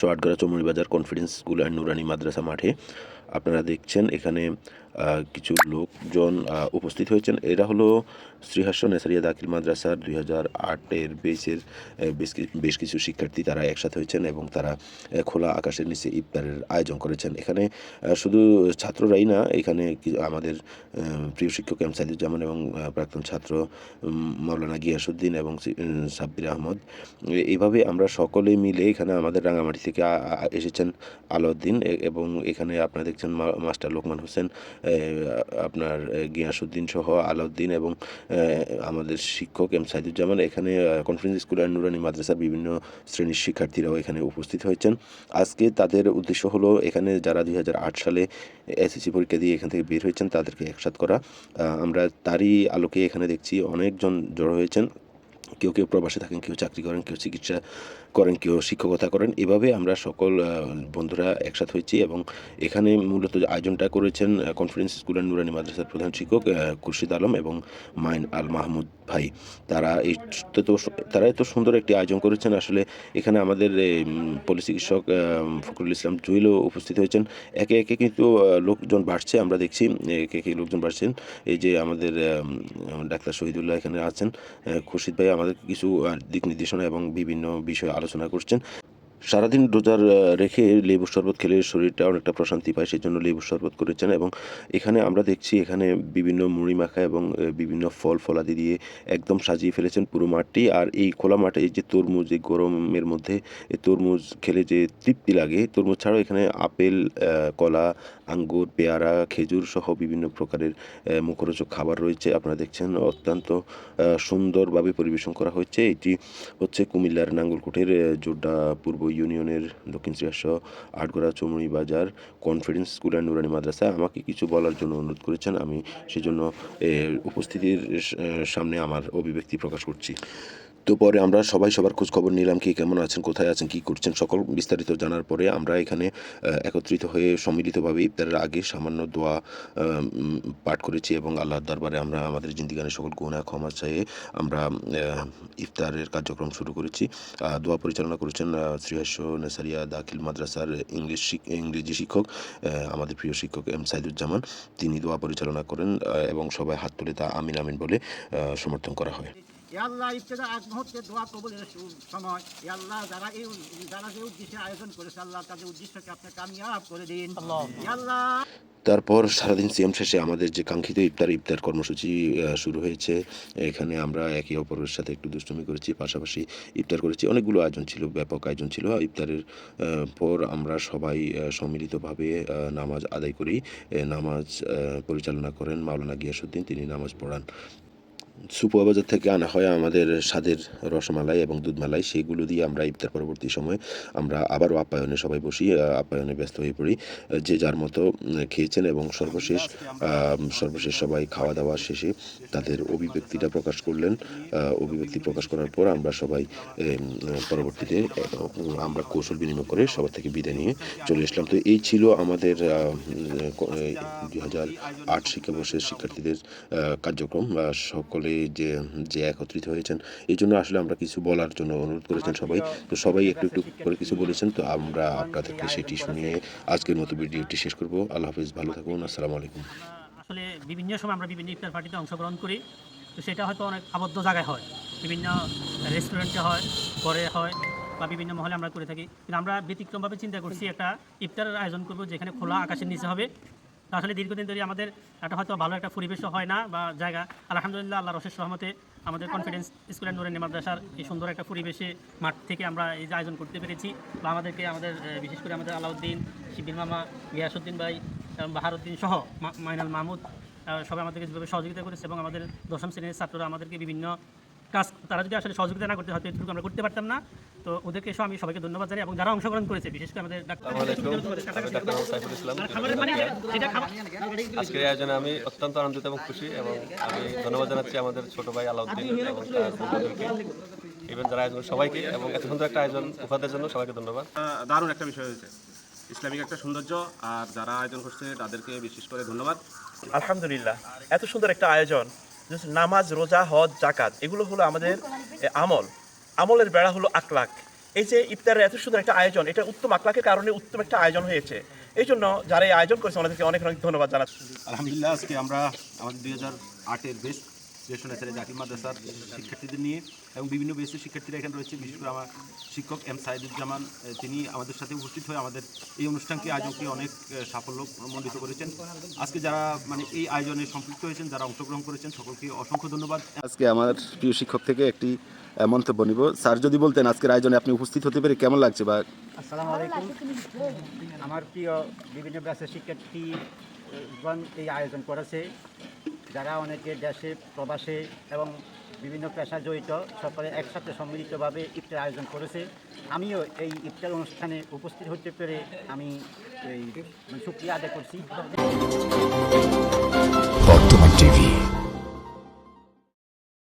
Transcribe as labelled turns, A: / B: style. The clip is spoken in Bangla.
A: চোয়াটগড়া চমুরি বাজার কনফিডেন্স স্কুল অ্যান্ড নুরানি মাদ্রাসা মাঠে। আপনারা দেখছেন এখানে কিছু লোকজন উপস্থিত হয়েছেন। এরা হলো শ্রীহাস্য নেসারিয়া দাখিল মাদ্রাসার দুই হাজার আটের বেসের বেশ বেশ কিছু শিক্ষার্থী তারা একসাথে হয়েছেন এবং তারা খোলা আকাশের নিচে ইফতারের আয়োজন করেছেন। এখানে শুধু ছাত্ররাই না এখানে আমাদের প্রিয় শিক্ষক এম সাইদুজ্জামান এবং প্রাক্তন ছাত্র উম, মাওলানা গিয়াসুদ্দিন এবং সাব্বির আহমদ। এইভাবে আমরা সকলে মিলে এখানে আমাদের রাঙামাটি থেকে এসেছেন আলাউদ্দিন এবং এখানে আপনারা দেখছেন মাস্টার লোকমান হোসেন আপনার গিয়াসুদ্দিন সহ আলাউদ্দিন এবং আমাদের শিক্ষক এম সাইদুজ্জামান। এখানে কনফারেন্স স্কুল অ্যান্ড নুরানি মাদ্রাসার বিভিন্ন শ্রেণির শিক্ষার্থীরাও এখানে উপস্থিত হয়েছেন। আজকে তাদের উদ্দেশ্য হলো, এখানে যারা দুই হাজার আট সালে এসএসসি পরীক্ষা দিয়ে এখান থেকে বের হয়েছেন, তাদেরকে একসাথ করা। আমরা তারই আলোকে এখানে দেখছি, অনেকজন জড়ো হয়েছেন। কেউ কেউ প্রবাসে থাকেন, কেউ চাকরি করেন, কেউ চিকিৎসা করেন, কেউ শিক্ষকতা করেন, এভাবে আমরা সকল বন্ধুরা একসাথ হয়েছি এবং এখানে মূলত আয়োজনটা করেছেন কনফারেন্স স্কুল অ্যান্ড নুরানি মাদ্রাসার প্রধান শিক্ষক খুরশিদ আলম এবং মাইন আল মাহমুদ ভাই। তারা এই তো তারা এত সুন্দর একটি আয়োজন করেছেন। আসলে এখানে আমাদের পলি চিকিৎসক ফখরুল ইসলাম জুয়েলও উপস্থিত হয়েছেন। একে একে কিন্তু লোকজন বাড়ছে, আমরা দেখছি, একে একে লোকজন বাড়ছেন। এই যে আমাদের ডাক্তার শহীদুল্লাহ এখানে আছেন খুরশিদ ভাই আমাদের কিছু দিক নির্দেশনা এবং বিভিন্ন বিষয়ে আলোচনা করছেন। সারাদিন রোজার রেখে লেবু শরবত খেলে শরীরটা অনেকটা প্রশান্তি পায় সেই জন্য লেবু শরবত করেছেন এবং এখানে আমরা দেখছি এখানে বিভিন্ন মুড়ি মাখা এবং বিভিন্ন ফল ফলাদি দিয়ে একদম সাজিয়ে ফেলেছেন পুরো মাঠটি। আর এই খোলা মাঠে যে তরমুজ, এই গরমের মধ্যে তরমুজ খেলে যে তৃপ্তি লাগে, তরমুজ ছাড়াও এখানে আপেল কলা, আঙ্গুর, পেয়ারা, খেজুর সহ বিভিন্ন প্রকারের মুখরোচক খাবার রয়েছে। আপনারা দেখছেন অত্যন্ত সুন্দরভাবে পরিবেশন করা হয়েছে। এটি হচ্ছে কুমিল্লার নাঙ্গলকোটের জোড্ডা পূর্ব ইউনিয়নের দক্ষিণ শ্রীহাস্য আটগড়া চমড়ি বাজার কনফিডেন্স স্কুল অ্যান্ড নুরানি মাদ্রাসা আমাকে কিছু বলার জন্য অনুরোধ করেছেন। আমি সেজন্য উপস্থিতির সামনে আমার অভিব্যক্তি প্রকাশ করছি। তো পরে আমরা সবাই সবার খোঁজ খবর নিলাম কি কেমন আছেন, কোথায় আছেন, কি করছেন। সকল বিস্তারিত জানার পরে আমরা এখানে একত্রিত হয়ে সম্মিলিতভাবে ইফতারের আগে সামান্য দোয়া পাঠ করেছি এবং আল্লাহর দরবারে আমরা আমাদের জিন্দিগানের সকল গুণা ক্ষমা চাইয়ে আমরা ইফতারের কার্যক্রম শুরু করেছি। দোয়া পরিচালনা করেছেন শ্রীহাস্য নেসারিয়া দাখিল মাদ্রাসার ইংলিশ ইংরেজি শিক্ষক আমাদের প্রিয় শিক্ষক এম সাইদুজ্জামান। তিনি দোয়া পরিচালনা করেন এবং সবাই হাত তুলে তা আমিন আমিন বলে সমর্থন করা হয়।
B: আল্লাহ ইফতেদা আগ মুহূর্তে দোয়া কবুলের সময়। এ আল্লাহ যারা এই যারা যে উদ্দেশ্যে আয়োজন করেছে আল্লাহ তাদের উদ্দেশ্যকে আপনি কামিয়াব করে দিন। আল্লাহ।
A: তারপর সারাদিন সিএম শেষে আমাদের যে কাঙ্ক্ষিত ইফতার ইফতার কর্মসূচি শুরু হয়েছে। এখানে আমরা একে অপরের সাথে একটু দুষ্টুমি করেছি পাশাপাশি ইফতার করেছি। অনেকগুলো আয়োজন ছিল ব্যাপক আয়োজন ছিল। ইফতারের পর আমরা সবাই সম্মিলিতভাবে নামাজ আদায় করি। নামাজ পরিচালনা করেন মাওলানা গিয়াসুদ্দিন তিনি নামাজ পড়ান। সুপুয়া বাজার থেকে আনা হয় আমাদের স্বাদের রসমালাই এবং দুধমালাই। সেগুলো দিয়ে আমরা ইফতার পরবর্তী সময়ে আমরা আবারও আপ্যায়নে সবাই বসি আপ্যায়নে ব্যস্ত হয়ে পড়ি। যে যার মতো খেয়েছেন এবং সর্বশেষ সর্বশেষ সবাই খাওয়া দাওয়া শেষে তাদের অভিব্যক্তিটা প্রকাশ করলেন। অভিব্যক্তি প্রকাশ করার পর আমরা সবাই পরবর্তীতে আমরা কৌশল বিনিময় করে সবার থেকে বিদায় নিয়ে চলে আসলাম। তো এই ছিল আমাদের দুই হাজার আট শিক্ষাবর্ষের শিক্ষার্থীদের কার্যক্রম। সকলে যে যে একত্রিত হয়েছেন। এই জন্য আসলে আমরা কিছু বলার জন্য অনুরোধ করেছেন সবাই। তো সবাই একটু একটু করে কিছু বলেছেন। তো আমরা আপনাদেরকে সেটি শুনিয়ে আজকের মতো ভিডিওটি শেষ করব। আল্লাহ হাফিজ ভালো থাকুন আসসালামু আলাইকুম।
C: আসলে বিভিন্ন সময় আমরা বিভিন্ন ইফতার পার্টিতে অংশগ্রহণ করি। তো সেটা হয়তো অনেক আবদ্ধ জায়গায় হয়। বিভিন্ন রেস্টুরেন্টে হয় ঘরে হয় বা বিভিন্ন মহলে আমরা করে থাকি। কিন্তু আমরা ব্যতিক্রমভাবে চিন্তা করছি একটা ইফতারের আয়োজন করব যেখানে খোলা আকাশের নিচে হবে। তো আসলে দীর্ঘদিন ধরে আমাদের একটা হয়তো ভালো একটা পরিবেশও হয় না বা জায়গা। আলহামদুলিল্লাহ আল্লাহ রসের সহমতে আমাদের কনফিডেন্স স্কুল নুরানি মাদ্রাসার এই সুন্দর একটা পরিবেশে মাঠ থেকে আমরা এই যে আয়োজন করতে পেরেছি বা আমাদেরকে আমাদের বিশেষ করে আমাদের আলাউদ্দিন শিবির মামা গিয়াসুদ্দিন ভাই বাহারুদ্দিন সহ মাইনাল মাহমুদ সবাই আমাদেরকে যেভাবে সহযোগিতা করেছে এবং আমাদের দশম শ্রেণির ছাত্ররা আমাদেরকে বিভিন্ন কাজ তারা যদি আসলে সহযোগিতা না করতে হয়তো এটুকু আমরা করতে পারতাম না। তো ওদেরকে এসে আমি সবাইকে ধন্যবাদ জানাই এবং যারা অংশগ্রহণ করেছে বিশেষ করে আমাদের ডাক্তার
D: আজকের আয়োজনে আমি অত্যন্ত আনন্দিত এবং খুশি এবং আমি ধন্যবাদ জানাচ্ছি আমাদের ছোট ভাই আলাউদ্দিন এবং ইভেন যারা আয়োজন সবাইকে এবং এত সুন্দর একটা আয়োজন উপহারের জন্য সবাইকে ধন্যবাদ।
E: দারুণ একটা বিষয় হয়েছে। ইসলামিক একটা সৌন্দর্য আর যারা আয়োজন করছে তাদেরকে বিশেষ করে ধন্যবাদ।
F: আলহামদুলিল্লাহ এত সুন্দর একটা আয়োজন। নামাজ, রোজা, হজ জাকাত এগুলো হলো আমাদের আমল। আমলের বেড়া হলো আকলাক এই যে ইফতারের এত সুন্দর একটা আয়োজন, এটা উত্তম আকলাকের কারণে উত্তম একটা আয়োজন হয়েছে। এই জন্য যারা এই আয়োজন করেছে ওনাদেরকে অনেক অনেক ধন্যবাদ জানাচ্ছি।
G: আলহামদুলিল্লাহ, আজকে আমরা আমাদের দুই হাজার আটের বেস্ট সিলেকশন জাকির মাদ্রাসার শিক্ষার্থীদের নিয়ে। এবং বিভিন্ন বেসের শিক্ষার্থীরা এখানে রয়েছে বিশেষ করে আমার শিক্ষক এম সাইদুজ্জামান তিনি আমাদের সাথে উপস্থিত হয়ে আমাদের এই অনুষ্ঠানকে আয়োজনকে অনেক সাফল্য মণ্ডিত করেছেন। আজকে যারা মানে এই আয়োজনে সম্পৃক্ত হয়েছেন যারা অংশগ্রহণ করেছেন সকলকে অসংখ্য ধন্যবাদ।
A: আজকে আমার প্রিয় শিক্ষক থেকে একটি মন্তব্য নিব। স্যার যদি বলতেন আজকের আয়োজনে আপনি উপস্থিত হতে পেরে কেমন লাগছে বা?
B: আসসালামু আলাইকুম। আমার প্রিয় বিভিন্ন ব্যাচের শিক্ষার্থীগণ এই আয়োজন করেছে। যারা অনেকে দেশে প্রবাসে এবং বিভিন্ন পেশা জড়িত, সকলে একসাথে সম্মিলিতভাবে ইফতার আয়োজন করেছে। আমিও এই ইফতার অনুষ্ঠানে উপস্থিত হতে পেরে আমি এই সুক্রিয়া আদায় করছি।
H: বর্তমান টিভি